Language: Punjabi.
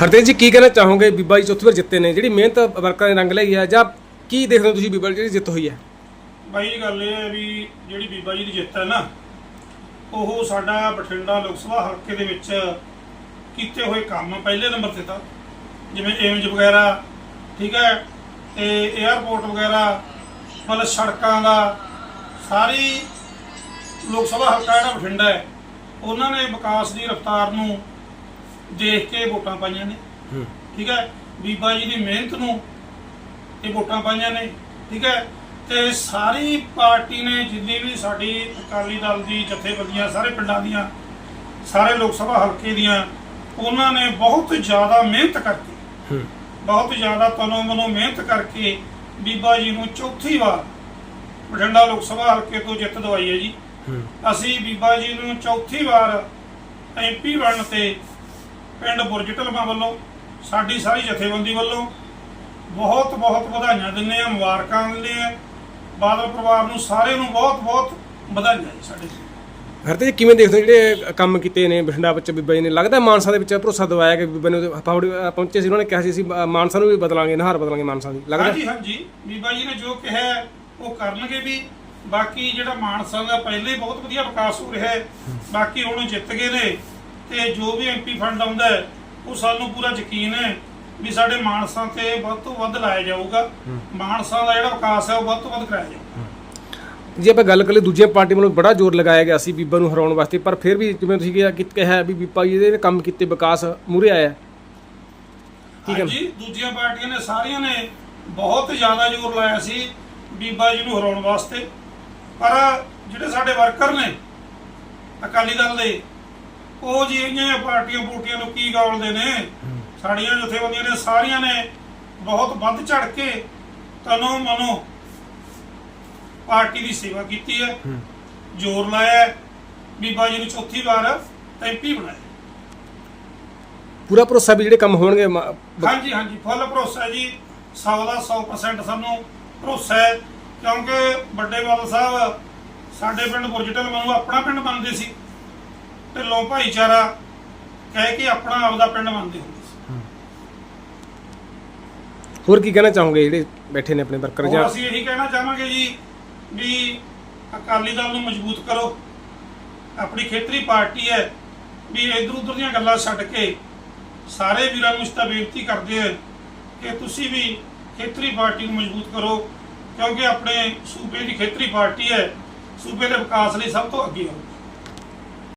ਹਰਦੇਵ ਜੀ, ਕੀ ਕਹਿਣਾ ਚਾਹੋਗੇ? ਬੀਬਾ ਜੀ ਚੌਥੀ ਵਾਰ ਜਿੱਤੇ ਨੇ। ਜਿਹੜੀ ਮਿਹਨਤ ਵਰਕਰਾਂ ਨੇ ਰੰਗ ਲਈ ਹੈ, ਜਾਂ ਕੀ ਦੇਖਦੇ ਹੋ ਤੁਸੀਂ ਬੀਬਾ ਜਿਹੜੀ ਜਿੱਤ ਹੋਈ ਹੈ? ਬਾਈ ਜੀ, ਗੱਲ ਇਹ ਹੈ ਵੀ ਜਿਹੜੀ ਬੀਬਾ ਜੀ ਦੀ ਜਿੱਤ ਹੈ ਨਾ, ਉਹ ਸਾਡਾ ਬਠਿੰਡਾ ਲੋਕ ਸਭਾ ਹਲਕੇ ਦੇ ਵਿੱਚ ਕੀਤੇ ਹੋਏ ਕੰਮ ਪਹਿਲੇ ਨੰਬਰ ਤੇ ਤਾਂ। ਜਿਵੇਂ ਏਮਜ ਵਗੈਰਾ, ਠੀਕ ਹੈ, ਤੇ 에ਅਰਪੋਰਟ ਵਗੈਰਾ, ਮਤਲਬ ਸੜਕਾਂ ਦਾ, ਸਾਰੀ ਲੋਕ ਸਭਾ ਹਲਕਾ ਜਿਹੜਾ ਬਠਿੰਡਾ ਹੈ, ਉਹਨਾਂ ਨੇ ਵਿਕਾਸ ਦੀ ਰਫ਼ਤਾਰ ਨੂੰ ਦੇਖ ਕੇ ਵੋਟਾਂ ਪਾਈਆਂ ਨੇ। ਹੂੰ। ਠੀਕ ਹੈ? ਬੀਬਾ ਜੀ ਦੀ ਮਿਹਨਤ ਨੂੰ ਇਹ ਵੋਟਾਂ ਪਾਈਆਂ ਨੇ। ਠੀਕ ਹੈ? ਤੇ ਸਾਰੀ ਪਾਰਟੀ ਨੇ ਜਿੰਨੀ ਵੀ ਸਾਡੀ ਅਕਾਲੀ ਦਲ ਦੀ ਜਥੇਬੰਦੀਆਂ ਸਾਰੇ ਪਿੰਡਾਂ ਦੀਆਂ ਸਾਰੇ ਲੋਕ ਸਭਾ ਹਲਕੇ ਦੀਆਂ ਉਹਨਾਂ ਨੇ ਬਹੁਤ ਜ਼ਿਆਦਾ ਮਿਹਨਤ ਕਰਕੇ ਬਹੁਤ ਜ਼ਿਆਦਾ ਤਨੋਂ ਮਨੋਂ ਮਿਹਨਤ ਕਰਕੇ ਬੀਬਾ ਜੀ ਨੂੰ ਚੌਥੀ ਵਾਰ ਬਠਿੰਡਾ ਲੋਕ ਸਭਾ ਹਲਕੇ ਤੋਂ ਜਿੱਤ ਦਵਾਈ ਹੈ ਜੀ। ਅਸੀਂ ਬੀਬਾ ਜੀ ਨੂੰ ਚੌਥੀ ਵਾਰ ਐਮਪੀ ਬਣਨ ਤੇ ਪਿੰਡ ਬੁਰਜ ਢਲਮਾ ਵੱਲੋਂ ਸਾਡੀ ਸਾਰੀ ਜਥੇਬੰਦੀ ਵੱਲੋਂ ਬਹੁਤ ਬਹੁਤ ਵਧਾਈਆਂ ਦਿੰਦੇ ਆ ਮੁਬਾਰਕਾਂ ਦਿੰਦੇ ਆ ਬਾਦਲ ਪਰਿਵਾਰ ਨੂੰ ਸਾਰੇ ਨੂੰ ਬਹੁਤ ਬਹੁਤ ਵਧਾਈਆਂ ਜੀ ਸਾਡੇ ਹਰਦੇਵ ਜੀ ਕਿਵੇਂ ਦੇਖਦੇ ਜਿਹੜੇ ਕੰਮ ਕੀਤੇ ਨੇ ਬਠਿੰਡਾ ਵਿੱਚ ਬੀਬਾ ਜੀ ਨੇ? ਲੱਗਦਾ ਮਾਨਸਾ ਦੇ ਵਿੱਚ ਭਰੋਸਾ ਦਵਾਇਆ ਕਿ ਬੀਬਾ ਨੇ ਪਹੁੰਚੇ ਸੀ ਉਹਨਾਂ ਨੇ ਕਿਹਾ ਸੀ ਅਸੀਂ ਮਾਨਸਾ ਨੂੰ ਵੀ ਬਦਲਾਂਗੇ ਨਹਾਰ ਬਦਲਾਂਗੇ ਮਾਨਸਾ ਦੀ। ਲੱਗਦਾ? ਹਾਂਜੀ ਹਾਂਜੀ। ਬੀਬਾ ਜੀ ਨੇ ਜੋ ਕਿਹਾ ਉਹ ਕਰਨਗੇ ਵੀ। ਬਾਕੀ ਜਿਹੜਾ ਮਾਨਸਾ ਦਾ ਪਹਿਲੇ ਬਹੁਤ ਵਧੀਆ ਵਿਕਾਸ ਹੋ ਰਿਹਾ ਹੈ ਬਾਕੀ ਹੁਣ ਜਿੱਤ ਗਏ ਨੇ। ਤੇ ਜੋ ਵੀ ਐਮਪੀ ਫੰਡ ਆਉਂਦਾ ਹੈ ਉਹ ਸਾਨੂੰ ਪੂਰਾ ਯਕੀਨ ਹੈ ਵੀ ਸਾਡੇ ਮਾਨਸਾ ਤੇ ਵੱਧ ਤੋਂ ਵੱਧ ਲਾਇਆ ਜਾਊਗਾ। ਮਾਨਸਾ ਦਾ ਜਿਹੜਾ ਵਿਕਾਸ ਹੈ ਉਹ ਵੱਧ ਤੋਂ ਵੱਧ ਕਰਾਇਆ ਜਾਊਗਾ। ਜੇ ਆਪਾਂ ਗੱਲ ਕਰੀਏ ਦੂਜੀਆਂ ਪਾਰਟੀ ਵੱਲੋਂ ਬੜਾ ਜ਼ੋਰ ਲਗਾਇਆ ਗਿਆ ਸੀ ਬੀਬਾ ਨੂੰ ਹਰਾਉਣ ਵਾਸਤੇ ਪਰ ਫਿਰ ਵੀ ਜਿਵੇਂ ਤੁਸੀਂ ਕਿਹਾ ਕਿ ਕਿਹਾ ਵੀ ਬੀਬਾ ਜੀ ਦੇ ਕੰਮ ਕੀਤੇ ਵਿਕਾਸ ਮੂਰੇ ਆਇਆ। ਹੈ। ਕੀ ਕਹਿਣਾ? ਹਾਂਜੀ ਦੂਜੀਆਂ ਪਾਰਟੀਆਂ ਨੇ ਸਾਰੀਆਂ ਨੇ ਬਹੁਤ ਜ਼ਿਆਦਾ ਜ਼ੋਰ ਲਾਇਆ ਸੀ ਬੀਬਾ ਜੀ ਨੂੰ ਹਰਾਉਣ ਵਾਸਤੇ। ਪਰ ਜਿਹੜੇ ਸਾਡੇ ਵਰਕਰ ਨੇ ਅਕਾਲੀ ਦਲ ਦੇ ਉਹ ਜੀ ਇਹਨਾਂ ਪਾਰਟੀਆਂ ਪੂਟੀਆਂ ਨੂੰ ਕੀ ਗਾਲਦੇ ਨੇ? ਸਾਡੀਆਂ ਜਥੇਬੰਦੀਆਂ ਨੇ ਸਾਰੀਆਂ ਨੇ ਬਹੁਤ ਵੱਧ ਚੜ ਕੇ ਤਨੋਂ ਮਨੋਂ ਪਾਰਟੀ ਦੀ ਸੇਵਾ ਕੀਤੀ ਹੈ। ਜ਼ੋਰ ਲਾਇਆ। ਬੀਬਾ ਜੀ ਨੂੰ ਚੌਥੀ ਵਾਰ ਐਮਪੀ ਬਣਾਇਆ। ਪੂਰਾ ਭਰੋਸਾ ਵੀ ਜਿਹੜੇ ਕੰਮ ਹੋਣਗੇ ਹਾਂਜੀ ਹਾਂਜੀ। ਫੁੱਲ ਭਰੋਸਾ ਜੀ। 100 ਦਾ 100% ਸਾਨੂੰ ਭਰੋਸਾ ਹੈ। ਕਿਉਂਕਿ ਵੱਡੇ ਬਾਦਲ ਸਾਹਿਬ ਸਾਡੇ ਪਿੰਡ ਬੁਰਜਟਲ ਨੂੰ ਆਪਣਾ ਪਿੰਡ ਮੰਨਦੇ ਸੀ। ਢਿੱਲੋਂ ਭਾਈਚਾਰਾ ਕਹਿ ਕੇ ਆਪਣਾ ਆਪਦਾ ਪਿੰਡ ਮੰਨਦੇ ਹੁੰਦੇ ਸੀ। ਹੋਰ ਕੀ ਕਹਿਣਾ ਚਾਹੋਗੇ ਜਿਹੜੇ ਬੈਠੇ ਨੇ ਆਪਣੇ ਵਰਕਰ ਹੋਰ ਜਾਂ ਅਸੀਂ ਇਹੀ ਕਹਿਣਾ ਚਾਹਾਂਗੇ ਜੀ ਵੀ ਅਕਾਲੀ ਦਲ ਨੂੰ ਮਜ਼ਬੂਤ ਕਰੋ। ਆਪਣੀ ਖੇਤਰੀ ਪਾਰਟੀ ਹੈ ਵੀ ਇਧਰ ਉਧਰ ਦੀਆਂ ਗੱਲਾਂ ਛੱਡ ਕੇ ਸਾਰੇ ਵੀਰਾਂ ਨੂੰ ਇਸ ਤਾਂ ਬੇਨਤੀ ਕਰਦੇ ਹਾਂ ਕਿ ਤੁਸੀਂ ਵੀ ਖੇਤਰੀ ਪਾਰਟੀ ਨੂੰ ਮਜ਼ਬੂਤ ਕਰੋ ਕਿਉਂਕਿ ਆਪਣੇ ਸੂਬੇ ਦੀ ਖੇਤਰੀ ਪਾਰਟੀ ਹੈ। ਸੂਬੇ ਦੇ ਵਿਕਾਸ ਲਈ ਸਭ ਤੋਂ ਅੱਗੇ ਹੋ